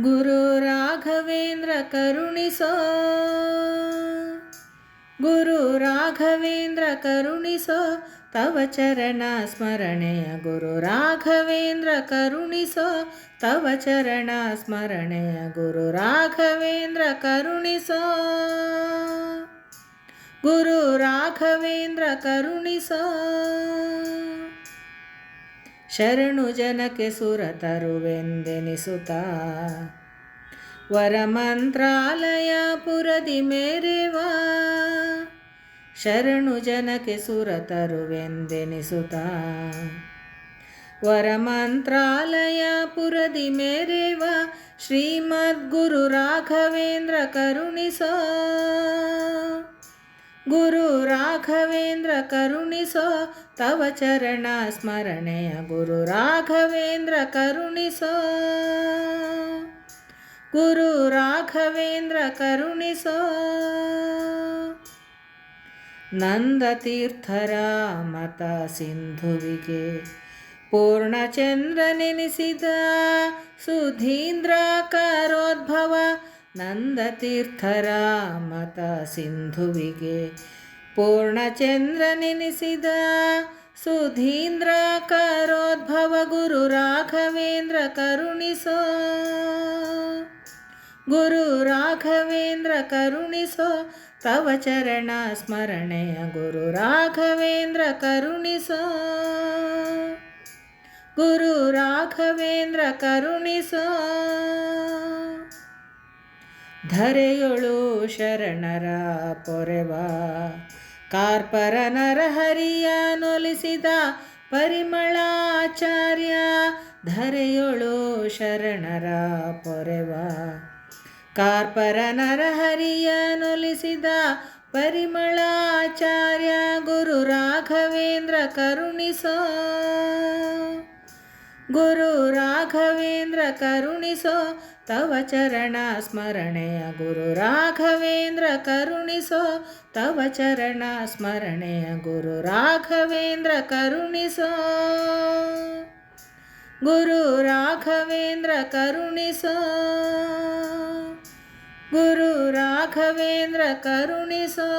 ಗುರು ರಾಘವೇಂದ್ರ ಕರುಣಿಸೋ. ಗುರು ರಾಘವೇಂದ್ರ ಕರುಣಿಸೋ. ತವ ಚರಣ ಸ್ಮರಣೆಯ ಗುರು ರಾಘವೇಂದ್ರ ಕರುಣಿಸೋ. ತವ ಚರಣ ಸ್ಮರಣೆಯ ಗುರು ರಾಘವೇಂದ್ರ ಕರುಣಿಸೋ. ಗುರು ರಾಘವೇಂದ್ರ ಕರುಣಿಸೋ. ಶರಣು ಜನಕ್ಕೆ ಸುರ ತರುವೆಂದೆನಿಸುತ್ತ. ವರಮಂತ್ರಾಲಯ ಪುರದಿ ಮೇರೆವಾ. ಶರಣು ಜನಕ್ಕೆ ಸುರ ತರುವೆಂದೆನಿಸುತ್ತ. ವರಮಂತ್ರಾಲಯ ಪುರದಿ ಮೇರೆವ. ಶ್ರೀಮದ್ಗುರು ರಾಘವೇಂದ್ರ ಕರುಣಿಸೋ. ಗುರು ರಾಘವೇಂದ್ರ ಕರುಣಿಸೋ, ತವ ಚರಣ ಸ್ಮರಣೆಯ ಗುರು ರಾಘವೇಂದ್ರ ಕರುಣಿಸೋ. ಗುರು ರಾಘವೇಂದ್ರ ಕರುಣಿಸೋ. ನಂದತೀರ್ಥರ ಮತ ಸಿಂಧುವಿಗೆ ಪೂರ್ಣಚಂದ್ರ ನೆನೆಸಿದ ಸುಧೀಂದ್ರ ನಂದತೀರ್ಥರ ಮತ ಸಿಂಧುವಿಗೆ ಪೂರ್ಣಚಂದ್ರ ನೆನೆಸಿದ ಸುಧೀಂದ್ರ ಕರೋದ್ಭವ ಗುರು ರಾಘವೇಂದ್ರ ಕರುಣಿಸೋ. ಗುರು ರಾಘವೇಂದ್ರ ಕರುಣಿಸೋ, ತವ ಚರಣ ಸ್ಮರಣೆಯ ಗುರು ರಾಘವೇಂದ್ರ ಕರುಣಿಸೋ. ಗುರು ರಾಘವೇಂದ್ರ ಕರುಣಿಸೋ. ಧರೆಯೊಳು ಶರಣರ ಪೊರೆವ. ಕಾರ್ಪರ ನರಹರಿಯ ನೊಲಿಸಿದ ಪರಿಮಳಾಚಾರ್ಯ ಧರೆಯೊಳು ಶರಣರ ಪೊರೆವ. ಕಾರ್ಪರ ನರಹರಿಯ ನೊಲಿಸಿದ ಪರಿಮಳಾಚಾರ್ಯ ಗುರು ರಾಘವೇಂದ್ರ ಕರುಣಿಸೋ. ಗುರು ರಾಘವೇಂದ್ರ ಕರುಣಿಸೋ, ತವ ಚರಣ ಸ್ಮರಣೆಯ ಗುರು ರಾಘವೇಂದ್ರ ಕರುಣಿಸೋ, ತವ ಚರಣ ಸ್ಮರಣೆಯ ಗುರು ರಾಘವೇಂದ್ರ ಕರುಣಿಸೋ. ಗುರು ರಾಘವೇಂದ್ರ ಕರುಣಿಸೋ, ಗುರು ರಾಘವೇಂದ್ರ ಕರುಣಿಸೋ.